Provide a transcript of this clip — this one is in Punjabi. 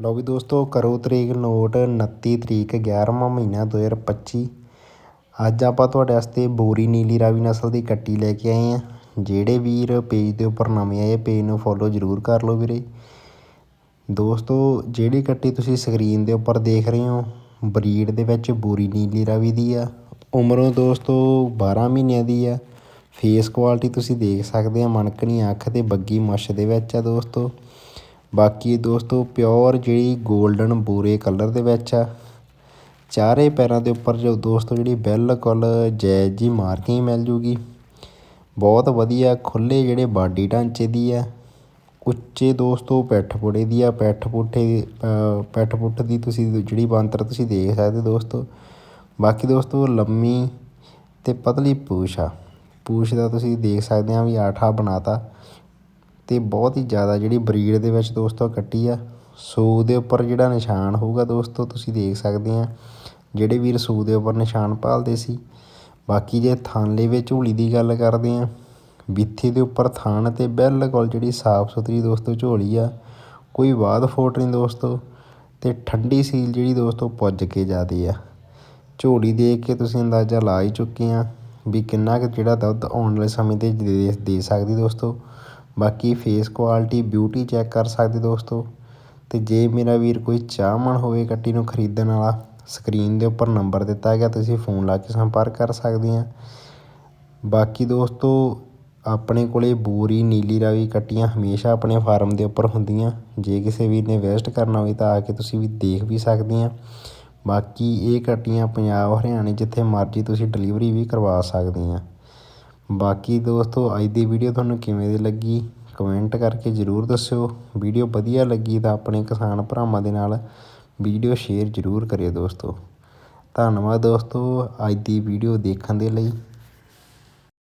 ਲਓ ਵੀ ਦੋਸਤੋ, ਕਰੋ ਤਰੀਕ ਨੋਟ 29 ਤਰੀਕ 11ਵਾਂ ਮਹੀਨਾ 2025 ਅੱਜ ਆਪਾਂ ਤੁਹਾਡੇ ਵਾਸਤੇ ਬੋਰੀ ਨੀਲੀ ਰਾਵੀ ਨਸਲ ਦੀ ਕੱਟੀ ਲੈ ਕੇ ਆਏ ਆ ਜਿਹੜੇ ਵੀਰ ਪੇਜ ਦੇ ਉੱਪਰ ਨਵੇਂ ਆਏ, ਪੇਜ ਨੂੰ ਫੋਲੋ ਜ਼ਰੂਰ ਕਰ ਲਓ ਵੀਰੇ। ਦੋਸਤੋ, ਜਿਹੜੀ ਕੱਟੀ ਤੁਸੀਂ ਸਕਰੀਨ ਦੇ ਉੱਪਰ ਦੇਖ ਰਹੇ ਹੋ, ਬਰੀਡ ਦੇ ਵਿੱਚ ਬੋਰੀ ਨੀਲੀ ਰਾਵੀ ਦੀ ਆ। ਉਮਰੋਂ ਦੋਸਤੋ 12 ਮਹੀਨਿਆਂ ਦੀ ਆ। ਫੇਸ ਕੁਆਲਿਟੀ ਤੁਸੀਂ ਦੇਖ ਸਕਦੇ ਆ ਮਣਕਣੀ ਅੱਖ ਤੇ ਬੱਗੀ ਮੱਛ ਦੇ ਵਿੱਚ ਆ ਦੋਸਤੋ। ਬਾਕੀ ਦੋਸਤੋ ਪਿਓਰ ਜਿਹੜੀ 골ਡਨ ਬੂਰੇ ਕਲਰ ਦੇ ਵਿੱਚ ਆ। ਚਾਰੇ ਪੈਰਾਂ ਦੇ ਉੱਪਰ ਜੋ ਦੋਸਤੋ ਜਿਹੜੀ ਬਿਲਕੁਲ ਜਾਇਜ਼ ਜੀ ਮਾਰਕਿੰਗ ਮਿਲ ਜੂਗੀ। ਬਹੁਤ ਵਧੀਆ ਖੁੱਲੇ ਜਿਹੜੇ ਬਾਡੀ ਢਾਂਚੇ ਦੀ ਆ। ਉੱਚੇ ਦੋਸਤੋ, ਪਿੱਠ ਪੁੜੇ ਦੀ ਆ। ਪੈਠ ਪੁੱਠੇ ਪੈਠ ਪੁੱਠ ਦੀ ਤੁਸੀਂ ਜਿਹੜੀ ਬੰਤਰ ਤੁਸੀਂ ਦੇਖ ਸਕਦੇ ਦੋਸਤੋ। ਬਾਕੀ ਦੋਸਤੋ, ਲੰਮੀ ਤੇ ਪਤਲੀ ਪੂਛ ਆ। ਪੂਛ ਦਾ ਤੁਸੀਂ ਦੇਖ ਸਕਦੇ ਆ ਵੀ ਆਠਾ ਬਣਾਤਾ। ਅਤੇ ਬਹੁਤ ਹੀ ਜ਼ਿਆਦਾ ਜਿਹੜੀ ਬਰੀਡ ਦੇ ਵਿੱਚ ਦੋਸਤੋ ਕੱਟੀ ਆ, ਸੂ ਦੇ ਉੱਪਰ ਜਿਹੜਾ ਨਿਸ਼ਾਨ ਹੋਊਗਾ ਦੋਸਤੋ ਤੁਸੀਂ ਦੇਖ ਸਕਦੇ ਆ, ਜਿਹੜੇ ਵੀਰ ਸੂ ਦੇ ਉੱਪਰ ਨਿਸ਼ਾਨ ਭਾਲਦੇ ਸੀ। ਬਾਕੀ ਜੇ ਥਾਂਲੇ ਵਿੱਚ ਝੋਲੀ ਦੀ ਗੱਲ ਕਰਦੇ ਆ ਬਿੱਥੀ ਦੇ ਉੱਪਰ ਥਾਨ ਤੇ ਬਿਲਕੁਲ ਜਿਹੜੀ ਸਾਫ਼ ਸੁਥਰੀ ਦੋਸਤੋ ਝੋਲੀ ਆ, ਕੋਈ ਬਾਦ ਫੋਟ ਨਹੀਂ ਦੋਸਤੋ ਤੇ ਠੰਡੀ ਸੀਲ ਜਿਹੜੀ ਦੋਸਤੋ ਪੁੱਜ ਕੇ ਜਾਂਦੀ ਆ। ਝੋਲੀ ਦੇਖ ਕੇ ਤੁਸੀਂ ਅੰਦਾਜ਼ਾ ਲਾ ਹੀ ਚੁੱਕੇ ਆ ਵੀ ਕਿੰਨਾ ਕੁ ਜਿਹੜਾ ਦੁੱਧ ਆਉਣ ਵਾਲੇ ਸਮੇਂ ਤੇ ਦੇ ਸਕਦੀ ਦੋਸਤੋ। ਬਾਕੀ ਫੇਸ ਕੁਆਲਿਟੀ ਬਿਊਟੀ ਚੈੱਕ ਕਰ ਸਕਦੇ ਦੋਸਤੋ। ਅਤੇ ਜੇ ਮੇਰਾ ਵੀਰ ਕੋਈ ਚਾਹਮਣ ਹੋਵੇ ਕੱਟੀ ਨੂੰ ਖਰੀਦਣ ਵਾਲਾ ਸਕਰੀਨ ਦੇ ਉੱਪਰ ਨੰਬਰ ਦਿੱਤਾ ਗਿਆ, ਤੁਸੀਂ ਫੋਨ ਲਾ ਕੇ ਸੰਪਰਕ ਕਰ ਸਕਦੇ ਆ। ਬਾਕੀ ਦੋਸਤੋ, ਆਪਣੇ ਕੋਲੇ ਬੋਰੀ ਨੀਲੀ ਰਾਵੀ ਕੱਟੀਆਂ ਹਮੇਸ਼ਾ ਆਪਣੇ ਫਾਰਮ ਦੇ ਉੱਪਰ ਹੁੰਦੀਆਂ। ਜੇ ਕਿਸੇ ਵੀਰ ਨੇ ਵਿਜ਼ਿਟ ਕਰਨਾ ਹੋਵੇ ਤਾਂ ਆ ਕੇ ਤੁਸੀਂ ਵੀ ਦੇਖ ਵੀ ਸਕਦੇ ਆ। ਬਾਕੀ ਇਹ ਕੱਟੀਆਂ ਪੰਜਾਬ, ਹਰਿਆਣੇ ਜਿੱਥੇ ਮਰਜ਼ੀ ਤੁਸੀਂ ਡਿਲੀਵਰੀ ਵੀ ਕਰਵਾ ਸਕਦੇ ਆ। ਬਾਕੀ ਦੋਸਤੋ, ਅੱਜ ਦੀ ਵੀਡੀਓ ਤੁਹਾਨੂੰ ਕਿਵੇਂ ਦੀ ਲੱਗੀ? ਕਮੈਂਟ ਕਰਕੇ ਜ਼ਰੂਰ ਦੱਸਿਓ। ਵੀਡੀਓ ਵਧੀਆ ਲੱਗੀ ਤਾਂ ਆਪਣੇ ਕਿਸਾਨ ਭਰਾਵਾਂ ਦੇ ਨਾਲ ਵੀਡੀਓ ਸ਼ੇਅਰ ਜ਼ਰੂਰ ਕਰਿਓ ਦੋਸਤੋ। ਧੰਨਵਾਦ ਦੋਸਤੋ ਅੱਜ ਦੀ ਵੀਡੀਓ ਦੇਖਣ ਦੇ ਲਈ।